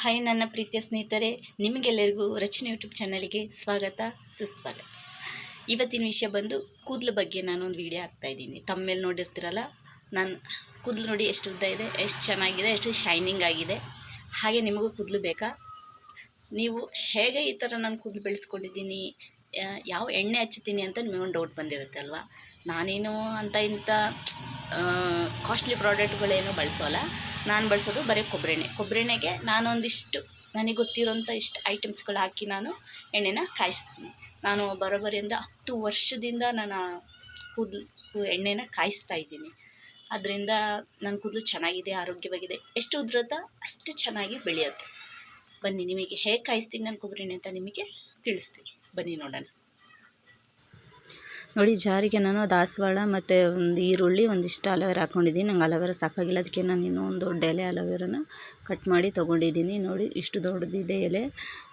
Hi ನನ್ನ ಪ್ರೀತಿಯ ಸ್ನೇಹಿತರೆ, ನಿಮಗೆಲ್ಲರಿಗೂ ರಚನೆ ಯೂಟ್ಯೂಬ್ ಚಾನಲ್ಗೆ ಸ್ವಾಗತ, ಸುಸ್ವಾಗತ. ಇವತ್ತಿನ ವಿಷಯ ಬಂದು ಕೂದಲು ಬಗ್ಗೆ ನಾನು ಒಂದು ವಿಡಿಯೋ ಹಾಕ್ತಾಯಿದ್ದೀನಿ ತಮ್ಮ ಮೇಲೆ ನೋಡಿರ್ತೀರಲ್ಲ, ನಾನು ಕೂದಲು ನೋಡಿ ಎಷ್ಟು ಉದ್ದ ಇದೆ, ಎಷ್ಟು ಚೆನ್ನಾಗಿದೆ, ಎಷ್ಟು ಶೈನಿಂಗ್ ಆಗಿದೆ. ಹಾಗೆ ನಿಮಗೂ ಕೂದಲು ಬೇಕಾ? ನೀವು ಹೇಗೆ ಈ ಥರ ನಾನು ಕೂದಲು ಬೆಳೆಸ್ಕೊಂಡಿದ್ದೀನಿ ಯಾವ ಎಣ್ಣೆ ಹಚ್ಚುತ್ತೀನಿ ಅಂತ ನಿಮಗೊಂದು ಡೌಟ್ ಬಂದಿರುತ್ತೆ ಅಲ್ವಾ? ನಾನೇನು ಅಂತ ಇಂಥ ಕಾಸ್ಟ್ಲಿ ಪ್ರಾಡಕ್ಟ್ಗಳೇನು ಬಳಸೋಲ್ಲ. ನಾನು ಬಳಸೋದು ಬರೀ ಕೊಬ್ಬರಿ ಎಣ್ಣೆ ಕೊಬ್ಬರಿ ಎಣ್ಣೆಗೆ ನಾನೊಂದಿಷ್ಟು ನನಗೆ ಗೊತ್ತಿರೋಂಥ ಇಷ್ಟು ಐಟಮ್ಸ್ಗಳು ಹಾಕಿ ನಾನು ಎಣ್ಣೆನ ಕಾಯಿಸ್ತೀನಿ. ನಾನು ಬರೋಬರಿ ಅಂದರೆ ಹತ್ತು ವರ್ಷದಿಂದ ನಾನು ಕೂದಲು, ಎಣ್ಣೆನ ಕಾಯಿಸ್ತಾ ಇದ್ದೀನಿ. ಅದರಿಂದ ನನ್ನ ಕೂದಲು ಚೆನ್ನಾಗಿದೆ, ಆರೋಗ್ಯವಾಗಿದೆ. ಎಷ್ಟು ಉದುರುತ್ತೋ ಅಷ್ಟು ಚೆನ್ನಾಗಿ ಬೆಳೆಯುತ್ತೆ. ಬನ್ನಿ, ನಿಮಗೆ ಹೇಗೆ ಕಾಯಿಸ್ತೀನಿ ನಾನು ಕೊಬ್ಬರಿ ಎಣ್ಣೆ ಅಂತ ನಿಮಗೆ ತಿಳಿಸ್ತೀನಿ. ಬನ್ನಿ ನೋಡೋಣ. ನೋಡಿ, ಜಾರಿಗೆ ನಾನು ದಾಸವಾಳ ಮತ್ತು ಒಂದು ಈರುಳ್ಳಿ ಒಂದಿಷ್ಟು ಅಲೋವೆರಾ ಹಾಕ್ಕೊಂಡಿದ್ದೀನಿ ನಂಗೆ ಅಲೋವೆರಾ ಸಾಕಾಗಿಲ್ಲ. ಅದಕ್ಕೆ ನಾನು ಇನ್ನೂ ಒಂದು ದೊಡ್ಡ ಎಲೆ ಅಲೋವೆರಾನ ಕಟ್ ಮಾಡಿ ತೊಗೊಂಡಿದ್ದೀನಿ. ನೋಡಿ, ಇಷ್ಟು ದೊಡ್ಡದಿದೆ ಎಲೆ.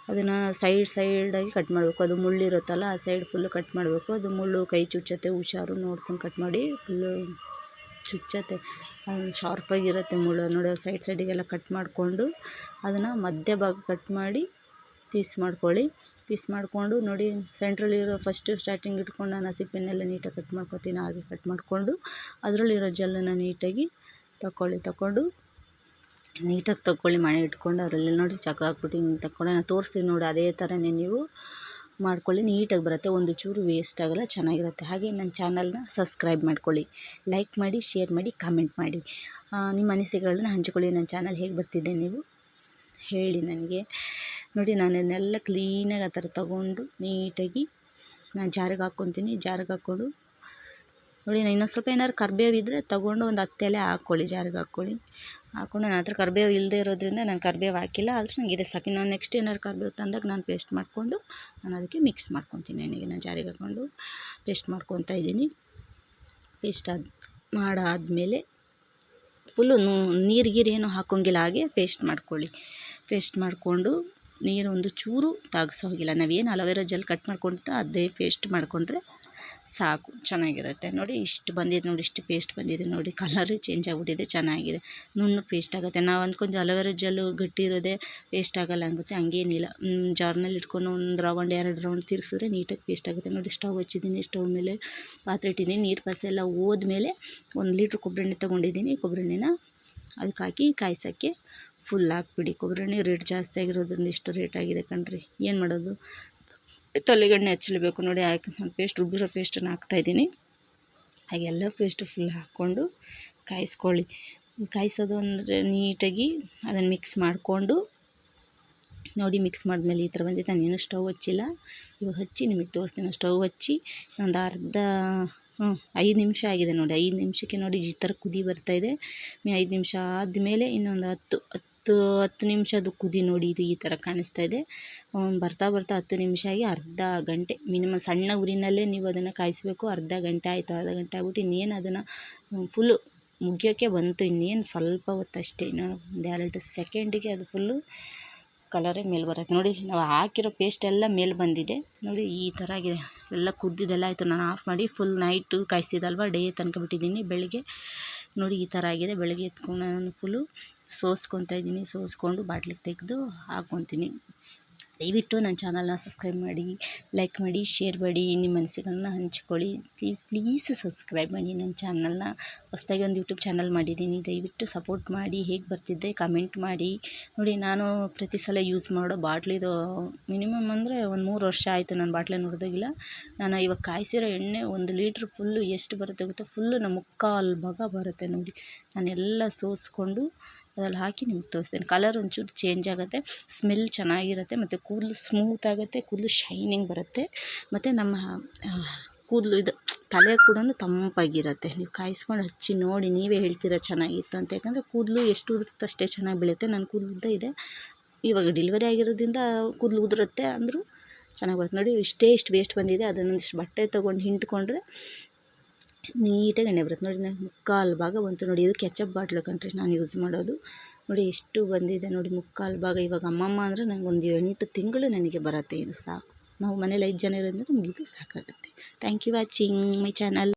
ಅದನ್ನು ಸೈಡ್ ಸೈಡಾಗಿ ಕಟ್ ಮಾಡಬೇಕು. ಅದು ಮುಳ್ಳಿರುತ್ತಲ್ಲ ಆ ಸೈಡ್ ಫುಲ್ಲು ಕಟ್ ಮಾಡಬೇಕು. ಅದು ಮುಳ್ಳು ಕೈ ಚುಚ್ಚತ್ತೆ, ಹುಷಾರು ನೋಡ್ಕೊಂಡು ಕಟ್ ಮಾಡಿ ಫುಲ್ಲು ಚುಚ್ಚತ್ತೆ. ಶಾರ್ಪಾಗಿರುತ್ತೆ ಮುಳ್ಳು. ನೋಡಿ ಸೈಡ್ ಸೈಡಿಗೆಲ್ಲ ಕಟ್ ಮಾಡಿಕೊಂಡು ಅದನ್ನು ಮಧ್ಯ ಭಾಗ ಕಟ್ ಮಾಡಿ ಪೀಸ್ ಮಾಡ್ಕೊಳ್ಳಿ. ಪೀಸ್ ಮಾಡಿಕೊಂಡು ನೋಡಿ ಸೆಂಟ್ರಲ್ಲಿರೋ ಫಸ್ಟು ಸ್ಟಾರ್ಟಿಂಗ್ ಇಟ್ಕೊಂಡು ನಾನು ಸಿಪ್ಪಿನೆಲ್ಲ ನೀಟಾಗಿ ಕಟ್ ಮಾಡ್ಕೊತೀನಿ. ಹಾಗೆ ಕಟ್ ಮಾಡಿಕೊಂಡು ಅದರಲ್ಲಿರೋ ಜೆಲ್ಲನ್ನು ನೀಟಾಗಿ ತಗೊಳ್ಳಿ ತಗೊಂಡು ನೀಟಾಗಿ ತಗೊಳ್ಳಿ ಮನೆ ಇಟ್ಕೊಂಡು ಅದರಲ್ಲಿ ನೋಡಿ ಚಕ್ ಹಾಕ್ಬಿಟ್ಟು ತಗೊಂಡು ನಾನು ತೋರಿಸ್ತೀನಿ ನೋಡಿ, ಅದೇ ಥರನೇ ನೀವು ಮಾಡ್ಕೊಳ್ಳಿ. ನೀಟಾಗಿ ಬರುತ್ತೆ. ಒಂದು ಚೂರು ವೇಸ್ಟ್ ಆಗಲ್ಲ, ಚೆನ್ನಾಗಿರುತ್ತೆ. ಹಾಗೆ ನನ್ನ ಚಾನಲ್ನ ಸಬ್ಸ್ಕ್ರೈಬ್ ಮಾಡ್ಕೊಳ್ಳಿ. ಲೈಕ್ ಮಾಡಿ ಶೇರ್ ಮಾಡಿ ಕಾಮೆಂಟ್ ಮಾಡಿ. ನಿಮ್ಮ ಅನಿಸಿಕೆಗಳನ್ನ ಹಂಚಿಕೊಳ್ಳಿ. ನನ್ನ ಚಾನಲ್ ಹೇಗೆ ಬರ್ತಿದೆ ನೀವು ಹೇಳಿ ನನಗೆ. ನೋಡಿ ನಾನು ಇದನ್ನೆಲ್ಲ ಕ್ಲೀನಾಗಿ ಆ ಥರ ತೊಗೊಂಡು ನೀಟಾಗಿ ನಾನು ಜಾರಿಗೆ ಹಾಕ್ಕೊತೀನಿ, ಜಾರಿಗೆ ಹಾಕ್ಕೊಂಡು ನೋಡಿ ನಾನು ಇನ್ನೊಂದು ಸ್ವಲ್ಪ ಏನಾದ್ರು ಕರ್ಬೇವು ಇದ್ದರೆ ತೊಗೊಂಡು ಒಂದು ಹತ್ತೆಲೆ ಹಾಕ್ಕೊಳ್ಳಿ, ಜಾರಿಗೆ ಹಾಕ್ಕೊಳ್ಳಿ. ಹಾಕ್ಕೊಂಡು ನನ್ನ ಹತ್ರ ಕರ್ಬೇವು ಇಲ್ಲದೆ ಇರೋದ್ರಿಂದ ನಾನು ಕರ್ಬೇವು ಹಾಕಿಲ್ಲ, ಆದರೆ ನನಗೆ ಇದೆ, ಸಾಕಿ. ನಾನು ನೆಕ್ಸ್ಟ್ ಏನಾದ್ರು ಕರ್ಬೇವು ತಂದಾಗ ನಾನು ಪೇಸ್ಟ್ ಮಾಡಿಕೊಂಡು ನಾನು ಅದಕ್ಕೆ ಮಿಕ್ಸ್ ಮಾಡ್ಕೊತೀನಿ ಎಣ್ಣೆಗೆ. ನಾನು ಜಾರಿಗೆ ಹಾಕ್ಕೊಂಡು ಪೇಸ್ಟ್ ಮಾಡ್ಕೊತಾ ಇದ್ದೀನಿ. ಪೇಸ್ಟ್ ಅದು ಮಾಡಾದಮೇಲೆ ಫುಲ್ಲು ನೀರು ಗೀರು ಏನು ಹಾಕೋಂಗಿಲ್ಲ ಹಾಗೆ ಪೇಸ್ಟ್ ಮಾಡ್ಕೊಳ್ಳಿ. ಪೇಸ್ಟ್ ಮಾಡಿಕೊಂಡು ನೀರು ಒಂದು ಚೂರು ತಾಗಿಸೋ ಹಾಗಿಲ್ಲ. ನಾವೇನು ಅಲೋವೆರಾ ಜೆಲ್ ಕಟ್ ಮಾಡ್ಕೊಳ್ತಾ ಅದೇ ಪೇಸ್ಟ್ ಮಾಡಿಕೊಂಡ್ರೆ ಸಾಕು, ಚೆನ್ನಾಗಿರುತ್ತೆ. ನೋಡಿ ಇಷ್ಟು ಬಂದಿದೆ ನೋಡಿ, ಇಷ್ಟು ಪೇಸ್ಟ್ ಬಂದಿದೆ ನೋಡಿ, ಕಲರೇ ಚೇಂಜ್ ಆಗಿಬಿಟ್ಟಿದೆ, ಚೆನ್ನಾಗಿದೆ. ನುಣ್ಣಗೆ ಪೇಸ್ಟ್ ಆಗುತ್ತೆ. ನಾವು ಅಂದ್ಕೊಂಡು ಅಲೋವೆರಾ ಜೆಲ್ಲು ಗಟ್ಟಿ ಇರೋದೆ ಪೇಸ್ಟ್ ಆಗೋಲ್ಲ ಅಂಗುತ್ತೆ ಹಂಗೇನಿಲ್ಲ ಜಾರ್ನಲ್ಲಿ ಇಟ್ಕೊಂಡು ಒಂದು ರೌಂಡ್, ಎರಡು ರೌಂಡ್ ತಿರ್ಗಿಸಿದ್ರೆ ನೀಟಾಗಿ ಪೇಸ್ಟ್ ಆಗುತ್ತೆ. ನೋಡಿ ಸ್ಟವ್ ಹಚ್ಚಿದ್ದೀನಿ, ಸ್ಟವ್ ಮೇಲೆ ಪಾತ್ರೆ ಇಟ್ಟಿದ್ದೀನಿ. ನೀರು ಪಸೆ ಎಲ್ಲ ಹೋದ್ಮೇಲೆ ಒಂದು ಲೀಟ್ರ್ ಕೊಬ್ಬರಿ ಎಣ್ಣೆ ತೊಗೊಂಡಿದ್ದೀನಿ. ಕೊಬ್ಬರಿ ಎಣ್ಣೆನ ಅದಕ್ಕೆ ಹಾಕಿ ಕಾಯ್ಸೋಕ್ಕೆ ಫುಲ್ ಹಾಕ್ಬಿಡಿ. ಕೊಬ್ಬರಿ ಎಣ್ಣೆ ರೇಟ್ ಜಾಸ್ತಿ ಆಗಿರೋದ್ರಿಂದ ಇಷ್ಟು ರೇಟ್ ಆಗಿದೆ ಕಣ್ರಿ. ಏನು ಮಾಡೋದು? ತಲೆಗೆಣ್ಣೆ ಹಚ್ಚಲೇಬೇಕು ನೋಡಿ. ಹಾಕಿ ನಾನು ಪೇಸ್ಟ್ ರುಬ್ಬಿರೋ ಪೇಸ್ಟನ್ನು ಹಾಕ್ತಾಯಿದ್ದೀನಿ ಹಾಗೆ ಎಲ್ಲ ಪೇಸ್ಟ್ ಫುಲ್ ಹಾಕ್ಕೊಂಡು ಕಾಯಿಸ್ಕೊಳ್ಳಿ. ಕಾಯಿಸೋದು ಅಂದರೆ ನೀಟಾಗಿ ಅದನ್ನು ಮಿಕ್ಸ್ ಮಾಡಿಕೊಂಡು ನೋಡಿ ಮಿಕ್ಸ್ ಮಾಡಿದ್ಮೇಲೆ ಈ ಥರ ಬಂದಿತ್ತು ನಾನು ಇನ್ನೂ ಸ್ಟವ್ ಹಚ್ಚಿಲ್ಲ. ಇವಾಗ ಹಚ್ಚಿ ನಿಮಗೆ ತೋರಿಸ್ತೀನಿ. ಸ್ಟವ್ ಹಚ್ಚಿ ಒಂದು ಅರ್ಧ, ಹ್ಞೂ, ಐದು ನಿಮಿಷ ಆಗಿದೆ ನೋಡಿ. ಐದು ನಿಮಿಷಕ್ಕೆ ನೋಡಿ, ಈ ಥರ ಕುದಿ ಬರ್ತಾಯಿದೆ ಐದು ನಿಮಿಷ ಆದಮೇಲೆ ಇನ್ನೊಂದು ಹತ್ತು ಹತ್ತು ಹತ್ತು ನಿಮಿಷ ಅದು ಕುದಿ ನೋಡಿ ಇದು ಈ ಥರ ಕಾಣಿಸ್ತಾ ಇದೆ. ಬರ್ತಾ ಬರ್ತಾ ಹತ್ತು ನಿಮಿಷ ಆಗಿ ಅರ್ಧ ಗಂಟೆ, ಮಿನಿಮಮ್ ಸಣ್ಣ ಉರಿನಲ್ಲೇ ನೀವು ಅದನ್ನು ಕಾಯಿಸಬೇಕು. ಅರ್ಧ ಗಂಟೆ ಆಯಿತು, ಅರ್ಧ ಗಂಟೆ ಆಗ್ಬಿಟ್ಟು ಇನ್ನೇನು ಅದನ್ನು ಫುಲ್ಲು ಮುಗಿಯೋಕ್ಕೆ ಬಂತು. ಇನ್ನೇನು ಸ್ವಲ್ಪ ಹೊತ್ತಷ್ಟೇ, ಇನ್ನು ಒಂದು ಎರಡು ಸೆಕೆಂಡಿಗೆ ಅದು ಫುಲ್ಲು ಕಲರೇ ಮೇಲೆ ಬರುತ್ತೆ. ನೋಡಿ, ನಾವು ಹಾಕಿರೋ ಪೇಸ್ಟ್ ಎಲ್ಲ ಮೇಲೆ ಬಂದಿದೆ. ನೋಡಿ, ಈ ಥರ ಆಗಿದೆ. ಎಲ್ಲ ಕುದ್ದಿದ್ದೆಲ್ಲ ಆಯಿತು. ನಾನು ಆಫ್ ಮಾಡಿ ಫುಲ್ ನೈಟು ಕಾಯಿಸಿದಲ್ವ ಡೇ ತನಕ ಬಿಟ್ಟಿದ್ದೀನಿ ಬೆಳಗ್ಗೆ. ನೋಡಿ, ಈ ಥರ ಆಗಿದೆ. ಬೆಳಗ್ಗೆ ಎತ್ಕೊಂಡು ನಾನು ಫುಲ್ಲು ಸೋಸ್ಕೊತಾ ಇದ್ದೀನಿ ಸೋಸ್ಕೊಂಡು ಬಾಟ್ಲಿಗೆ ತೆಗೆದು ಹಾಕೊತೀನಿ ದಯವಿಟ್ಟು ನನ್ನ ಚಾನಲ್ನ ಸಬ್ಸ್ಕ್ರೈಬ್ ಮಾಡಿ, ಲೈಕ್ ಮಾಡಿ, ಶೇರ್ ಮಾಡಿ, ನಿಮ್ಮ ಅನಿಸಿಕೆಗಳನ್ನ ಹಂಚ್ಕೊಳ್ಳಿ. ಪ್ಲೀಸ್ ಪ್ಲೀಸ್ ಸಬ್ಸ್ಕ್ರೈಬ್ ಮಾಡಿ ನನ್ನ ಚಾನಲ್ನ. ಹೊಸ್ದಾಗಿ ಒಂದು ಯೂಟ್ಯೂಬ್ ಚಾನಲ್ ಮಾಡಿದ್ದೀನಿ. ದಯವಿಟ್ಟು ಸಪೋರ್ಟ್ ಮಾಡಿ, ಹೇಗೆ ಬರ್ತಿದ್ದೆ ಕಮೆಂಟ್ ಮಾಡಿ. ನೋಡಿ, ನಾನು ಪ್ರತಿ ಸಲ ಯೂಸ್ ಮಾಡೋ ಬಾಟ್ಲಿದು ಮಿನಿಮಮ್ ಅಂದರೆ ಒಂದು ಮೂರು ವರ್ಷ ಆಯಿತು ನಾನು ಬಾಟ್ಲೆ ನೋಡಿದಾಗಿಲ್ಲ ನಾನು ಇವಾಗ ಕಾಯಿಸಿರೋ ಎಣ್ಣೆ ಒಂದು ಲೀಟ್ರ್ ಫುಲ್ಲು ಎಷ್ಟು ಬರುತ್ತೆ ಗೊತ್ತಾ? ಫುಲ್ಲು ನಮ್ಮ ಮುಕ್ಕಾಲು ಭಾಗ ಬರುತ್ತೆ ನೋಡಿ. ನಾನೆಲ್ಲ ಸೋಸ್ಕೊಂಡು ಅದ್ರಲ್ಲಿ ಹಾಕಿ ನಿಮ್ಗೆ ತೋರಿಸ್ತೀನಿ. ಕಲರ್ ಒಂಚೂರು ಚೇಂಜ್ ಆಗುತ್ತೆ ಸ್ಮೆಲ್ ಚೆನ್ನಾಗಿರುತ್ತೆ, ಮತ್ತು ಕೂದಲು ಸ್ಮೂತ್ ಆಗುತ್ತೆ, ಕೂದಲು ಶೈನಿಂಗ್ ಬರುತ್ತೆ, ಮತ್ತು ನಮ್ಮ ಕೂದಲು ಇದು ತಲೆ ಕೂಡ ತಂಪಾಗಿರುತ್ತೆ. ನೀವು ಕಾಯಿಸ್ಕೊಂಡು ಹಚ್ಚಿ ನೋಡಿ, ನೀವೇ ಹೇಳ್ತೀರ ಚೆನ್ನಾಗಿತ್ತು ಅಂತ. ಯಾಕಂದರೆ ಕೂದಲು ಎಷ್ಟು ಉದುರುತ್ತೆ ಅಷ್ಟೇ ಚೆನ್ನಾಗಿ ಬೆಳೆಯುತ್ತೆ. ನನ್ನ ಕೂದಲು ಉದ್ದ ಇದೆ. ಇವಾಗ ಡೆಲಿವರಿ ಆಗಿರೋದ್ರಿಂದ ಕೂದಲು ಉದುರುತ್ತೆ ಅಂದರೂ ಚೆನ್ನಾಗಿ ಬರುತ್ತೆ. ನೋಡಿ, ಇಷ್ಟೇ ಇಷ್ಟು ವೇಸ್ಟ್ ಬಂದಿದೆ. ಅದನ್ನೊಂದಿಷ್ಟು ಬಟ್ಟೆ ತೊಗೊಂಡು ಹಿಂಡ್ಕೊಂಡ್ರೆ ನೀಟಾಗಿ ಎಣ್ಣೆ ಬರುತ್ತೆ ನೋಡಿ ನಾನು ಮುಕ್ಕಾಲು ಭಾಗ ಬಂತು ನೋಡಿ. ಇದು ಕೆಚಪ್ ಬಾಟ್ಲು ಕಣ್ರಿ, ನಾನು ಯೂಸ್ ಮಾಡೋದು. ನೋಡಿ, ಎಷ್ಟು ಬಂದಿದೆ ನೋಡಿ, ಮುಕ್ಕಾಲು ಭಾಗ. ಇವಾಗ ಅಮ್ಮಮ್ಮ ಅಂದರೆ ನಂಗೆ ಒಂದು ಎಂಟು ತಿಂಗಳು ನನಗೆ ಬರುತ್ತೆ. ಇದು ಸಾಕು. ನಾವು ಮನೇಲಿ ಐದು ಜನ ಇರೋದ್ರಿಂದ ನಮ್ಗೆ ಇದು ಸಾಕಾಗುತ್ತೆ. Thank you watching my channel